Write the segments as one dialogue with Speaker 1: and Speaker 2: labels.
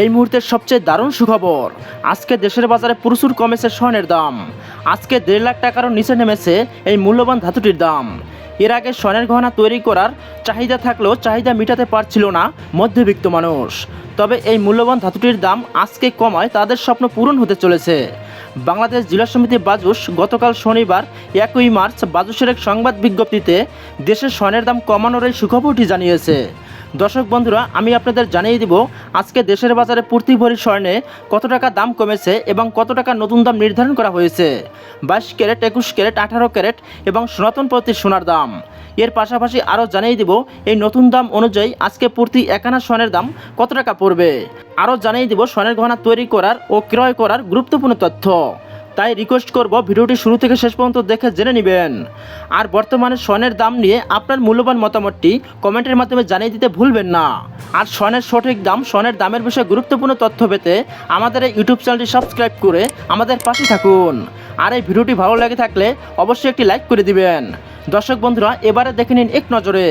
Speaker 1: এই মুহূর্তের সবচেয়ে দারুণ সুখবর। আজকে দেশের বাজারে প্রচুর কমেছে স্বর্ণের দাম। আজকে দেড় লাখ টাকারও নিচে নেমেছে এই মূল্যবান ধাতুটির দাম। এর আগে স্বর্ণের গহনা তৈরি করার চাহিদা থাকলেও চাহিদা মেটাতে পারছিল না মধ্যবিত্ত মানুষ। তবে এই মূল্যবান ধাতুটির দাম আজকে কমায় তাদের স্বপ্ন পূরণ হতে চলেছে। বাংলাদেশ জেলা সমিতি বাজুস গতকাল শনিবার, একই মার্চ বাজুসের এক সংবাদ বিজ্ঞপ্তিতে দেশের স্বর্ণের দাম কমানোর এই সুখবরটি জানিয়েছে। দর্শক বন্ধুরা, আমি আপনাদের জানিয়ে দিব, আজকে দেশের বাজারে প্রতি ভরি স্বর্ণে কত টাকা দাম কমেছে এবং কত টাকা নতুন দাম নির্ধারণ করা হয়েছে? বাইশ ক্যারেট, একুশ ক্যারেট, আঠারো ক্যারেট এবং সনাতন প্রতি সোনার দাম। এর পাশাপাশি আরও জানিয়ে দিব, এই নতুন দাম অনুযায়ী আজকে প্রতি একানা স্বর্ণের দাম কত টাকা পড়বে? আরও জানিয়ে দিব, স্বর্ণের গহনা তৈরি করার ও ক্রয় করার গুরুত্বপূর্ণ তথ্য। তাই রিকোয়েস্ট করব ভিডিওটি শুরু থেকে শেষ পর্যন্ত দেখে জেনে নেবেন। আর বর্তমানে স্বর্ণের দাম নিয়ে আপনার মূল্যবান মতামতটি কমেন্টের মাধ্যমে জানিয়ে দিতে ভুলবেন না। আর স্বর্ণের সঠিক দাম, স্বর্ণের দামের বিষয়ে গুরুত্বপূর্ণ তথ্য পেতে আমাদের এই ইউটিউব চ্যানেলটি সাবস্ক্রাইব করে আমাদের পাশে থাকুন। আর এই ভিডিওটি ভালো লাগে থাকলে অবশ্যই একটি লাইক করে দিবেন। দর্শক বন্ধুরা, এবারে দেখে নিন এক নজরে।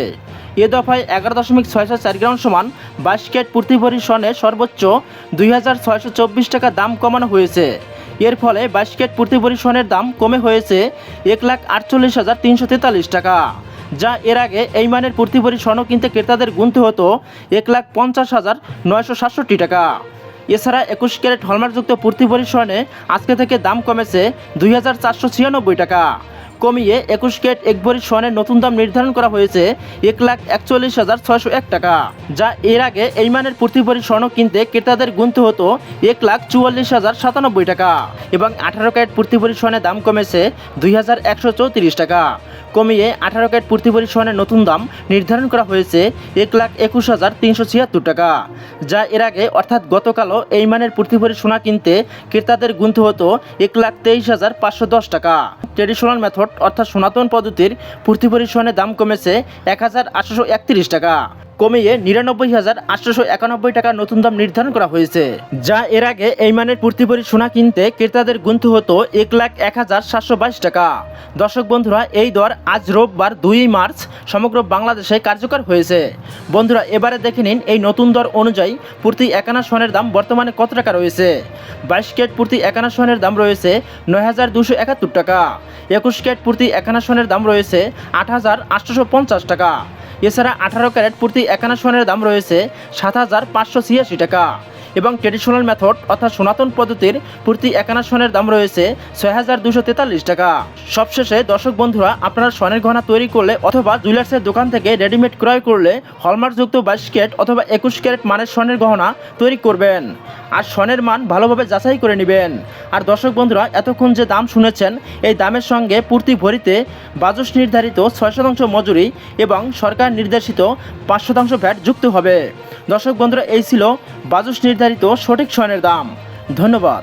Speaker 1: এ দফায় এগারো দশমিক ছয়শো চার গ্রাম সমান বাইশ ক্যারেট প্রতি ভরি স্বর্ণে সর্বোচ্চ দুই হাজার ছয়শো চব্বিশ টাকা দাম কমানো হয়েছে। এর ফলে ক্যারেট প্রতি ভরি দাম কমে হয়েছে এক লাখ আটচল্লিশ হাজার তিনশো তেতাল্লিশ টাকা, যা এর আগে এই মানের প্রতি ভরি কিনতে ক্রেতাদের গুনতে হতো এক লাখ পঞ্চাশ হাজার নয়শো সাতষট্টি টাকা। এছাড়া একুশ ক্যারেট হলমার্কযুক্ত প্রতি ভরি আজকে থেকে দাম কমেছে দুই হাজার চারশো ছিয়ানব্বই টাকা। কমিয়ে একুশ কেট এক ভরি স্বর্ণের নতুন দাম নির্ধারণ করা হয়েছে এক লাখ একচল্লিশ হাজার ছয়শো এক টাকা, যা এর আগে এই মানের প্রতি ভরি স্বর্ণ কিনতে ক্রেতাদের গুনতে হতো এক লাখ চুয়াল্লিশ হাজার সাতানব্বই টাকা এবং আঠারো ক্যারেট প্রতি ভরি স্বর্ণের দাম কমেছে দুই হাজার একশো চৌত্রিশ টাকা। কমিয়ে আঠারো ক্যারেট প্রতি ভরি নতুন দাম নির্ধারণ করা হয়েছে এক লাখ একুশ হাজার তিনশো ছিয়াত্তর টাকা, যা এর আগে অর্থাৎ গতকালও এই মানের প্রতি সোনা কিনতে ক্রেতাদের গুনতে হতো এক লাখ তেইশ হাজার পাঁচশো দশ টাকা। ট্রেডিশনাল মেথড অর্থাৎ সনাতন পদ্ধতির প্রতি ভরি দাম কমেছে এক হাজার আটশোশো একত্রিশ টাকা। কমিয়ে নিরানব্বই হাজার আটশোশো একানব্বই টাকা নতুন দাম নির্ধারণ করা হয়েছে, যা এর আগে এই মানের প্রতি ভরি সোনা কিনতে ক্রেতাদের গুনতে হতো এক লাখ এক হাজার সাতশো বাইশ টাকা। দর্শক বন্ধুরা, এই দর আজ রোববার দুই মার্চ সমগ্র বাংলাদেশে কার্যকর হয়েছে। বন্ধুরা, এবারে দেখে নিন এই নতুন দর অনুযায়ী প্রতি একানা স্বর্ণের দাম বর্তমানে কত টাকা রয়েছে। বাইশ কেট প্রতি একানা স্বর্ণের দাম রয়েছে নয় হাজার দুশো একাত্তর টাকা। একুশ কেট প্রতি একানা স্বর্ণের দাম রয়েছে আট হাজার আটশোশো পঞ্চাশ টাকা। এছাড়া আঠারো ক্যারেট প্রতি একানা সোনের দাম রয়েছে সাত হাজার পাঁচশো ছিয়াশি টাকা। এবং ট্রেডিশনাল মেথড অর্থাৎ সনাতন পদ্ধতির প্রতি একানা স্বর্ণের দাম রয়েছে ছয় হাজার দুশো তেতাল্লিশ টাকা। সবশেষে দর্শক বন্ধুরা, আপনারা স্বর্ণের গহনা তৈরি করলে অথবা জুয়েলার্সের দোকান থেকে রেডিমেড ক্রয় করলে হলমার্কযুক্ত বাইশ ক্যারেট অথবা একুশ ক্যারেট মানের স্বর্ণের গহনা তৈরি করবেন। আর স্বর্ণের মান ভালোভাবে যাচাই করে নেবেন। আর দর্শক বন্ধুরা, এতক্ষণ যে দাম শুনেছেন, এই দামের সঙ্গে প্রতি ভরিতে বাজস নির্ধারিত ছয় শতাংশ মজুরি এবং সরকার নির্দেশিত পাঁচ শতাংশ ভ্যাট যুক্ত হবে। দর্শক বন্ধুরা এই ছিল বাজুস নির্ধারিত সঠিক স্বর্ণের দাম। ধন্যবাদ।